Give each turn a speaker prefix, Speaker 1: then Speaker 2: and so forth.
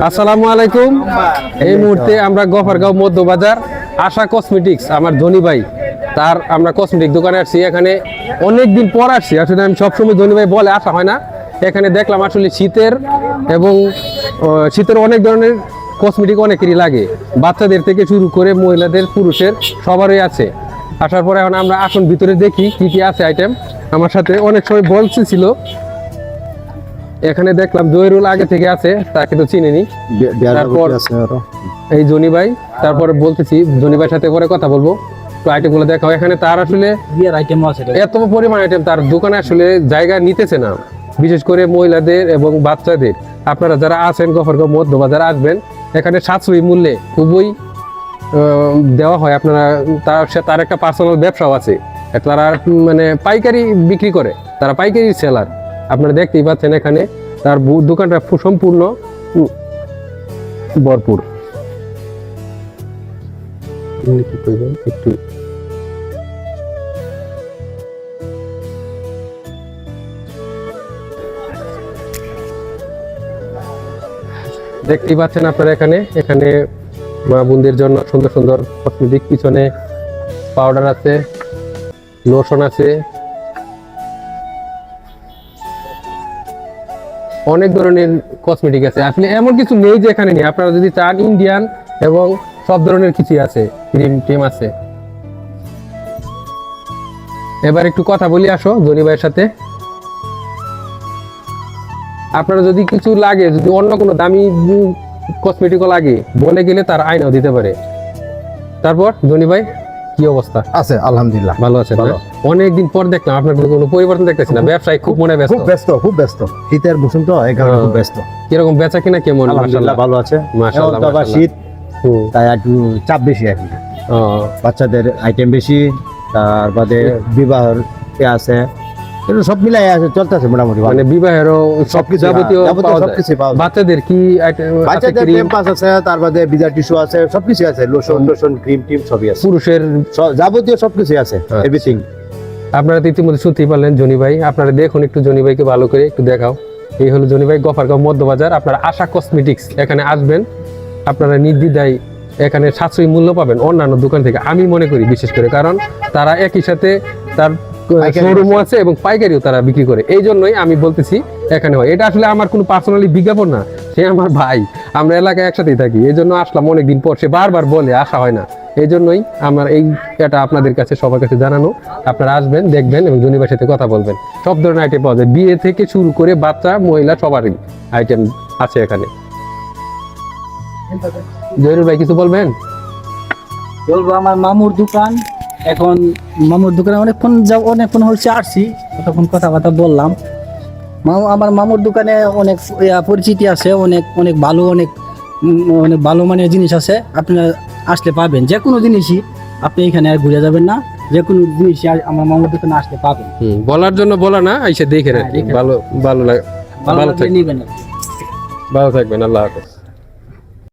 Speaker 1: আসসালামু আলাইকুম। এই মুহূর্তে আমরা গফারগাঁও মধ্যবাজার আশা কসমেটিক্স, আমার ধনী ভাই, তার আমরা কসমেটিক দোকানে আসছি। এখানে অনেক দিন পর আসছি। আসলে আমি সবসময় ধনী ভাই বলে আসা হয় না। এখানে দেখলাম আসলে শীতের এবং শীতের অনেক ধরনের কসমেটিক অনেকেরই লাগে। বাচ্চাদের থেকে শুরু করে মহিলাদের, পুরুষের সবারই আছে। আসার পরে এখন আমরা আসুন ভিতরে দেখি কি কি আছে আইটেম আমার সাথে অনেক সময় বলছিল এখানে দেখলাম জহিরুল আগে থেকে আছে তাকে তো চিনিনি। তারপর এই জনি ভাই তারপরে বলতেছি জনি ভাইয়ের সাথে পরে কথা বলব। তো আইটেমগুলো দেখাও। এখানে তার আসলে
Speaker 2: বিয়ের আইটেম আছে
Speaker 1: এত পরিমাণ আইটেম তার দোকানে আসলে জায়গা নিতেছে না। বিশেষ করে মহিলাদের এবং বাচ্চাদের। আপনারা যারা আছেন গফরগাঁও মধ্যবাজার আসবেন এখানে সাশ্রয়ী মূল্যে খুবই আহ, দেওয়া হয়। আপনারা তার তার একটা পার্সোনাল ব্যবসাও আছে। তারা মানে পাইকারি বিক্রি করে। তারা পাইকারি সেলার আপনারা দেখতেই পাচ্ছেন এখানে তার দোকানটা সম্পূর্ণ ভরপুর? একটু দেখতেই পাচ্ছেন আপনারা এখানে। এখানে মা বোনদের জন্য সুন্দর সুন্দর কসমেটিক পিছনে পাউডার আছে লোশন আছে। অনেক ধরনের কসমেটিক আছে। আপনি এমন কিছু নেই যে এখানে নেই। আপনারা যদি চান ইন্ডিয়ান এবং সব ধরনের কিছুই আছে ক্রিম টিম আছে। এবার একটু কথা বলি আসো জনি ভাইয়ের সাথে। আপনারা যদি কিছু লাগে, যদি অন্য কোনো দামি কসমেটিকও লাগে, বলে গেলে তার আয়নাও দিতে পারে। তারপর ধনী ভাই? কি অবস্থা?
Speaker 3: আছে আলহামদুলিল্লাহ।
Speaker 1: ভালো আছে
Speaker 3: ভালো।
Speaker 1: অনেকদিন পর দেখলাম আপনার কোনো পরিবর্তন দেখতেছি না। ব্যবসায় খুব মনে ব্যস্ত।
Speaker 3: খুব ব্যস্ত খুব ব্যস্ত। শীতের মৌসুম তো এই কারণে
Speaker 1: হ্যাঁ।
Speaker 3: খুব ব্যস্ত।
Speaker 1: কীরকম বেচা কিনা কেমন?
Speaker 3: আলহামদুলিল্লাহ ভালো আছে।
Speaker 1: মাশাআল্লাহ,
Speaker 3: শীত তাই একটু চাপ বেশি আর কি।
Speaker 1: ও,
Speaker 3: বাচ্চাদের আইটেম বেশি তার বাদে বিবাহের আছে। সব মিলাই আছে চলতেছে মোটামুটি
Speaker 1: মানে
Speaker 3: সবকিছু,
Speaker 1: যাবতীয়।
Speaker 3: সবকিছু পাওয়া
Speaker 1: বাচ্চাদের কি
Speaker 3: বাচ্চাদের আছে তার বাদে টিস্যু আছে সবকিছু আছে লোশন টোশন ক্রিম টিম সবই আছে।
Speaker 1: পুরুষের
Speaker 3: যাবতীয় সবকিছু আছে
Speaker 1: আচ্ছা।
Speaker 3: এভরিথিং
Speaker 1: আপনারা তো ইতিমধ্যে শুনতেই পারলেন জনি ভাই। আপনারা দেখুন একটু জনি ভাইকে ভালো করে একটু দেখাও। এই হলো জনি ভাই গফারগাঁও মধ্যবাজার। আপনারা আশা কসমেটিক্স এখানে আসবেন। আপনারা নির্দ্বিধায় এখানে সাশ্রয়ী মূল্য পাবেন অন্যান্য দোকান থেকে। আমি মনে করি বিশেষ করে কারণ তারা একই সাথে তার শোরুমও আছে এবং পাইকারিও তারা বিক্রি করে। এই জন্যই আমি বলতেছি এখানে হয়। এটা আসলে আমার কোনো পার্সোনালি বিজ্ঞাপন না। সে আমার ভাই। আমরা এলাকায় একসাথেই থাকি। এই জন্য আসলাম অনেকদিন পর। সে বারবার বলে আসা হয় না। এই জন্যই আমার এই এটা আপনাদের কাছে সবার কাছে জানানো। আপনারা আসবেন দেখবেন এবং জনিবার সাথে কথা বলবেন। সব ধরনের আইটেম পাওয়া যায়। বিয়ে থেকে শুরু করে বাচ্চা মহিলা সবারই আইটেম আছে এখানে। জহিরুল ভাই কিছু বলবেন?
Speaker 2: বলব আমার মামুর দোকান। এখন মামুর দোকানে অনেকক্ষণ যা অনেকক্ষণ হচ্ছে আসছি। তখন কথাবার্তা বললাম। মামু আমার মামুর দোকানে অনেক পরিচিতি আছে অনেক অনেক ভালো অনেক অনেক ভালো মানের জিনিস আছে। আপনারা আসলে পাবেন। যে কোনো জিনিসই আপনি এখানে আর ঘুরে যাবেন না। যে কোনো জিনিসই আমার মামুর দোকানে আসলে পাবেন।
Speaker 1: বলার জন্য বলা না এসে দেখে
Speaker 2: হ্যাঁ।
Speaker 1: ভালো ভালো লাগে
Speaker 2: ভালো
Speaker 1: ভালো থাকবেন। ভালো থাকবেন আল্লাহ হাফেজ।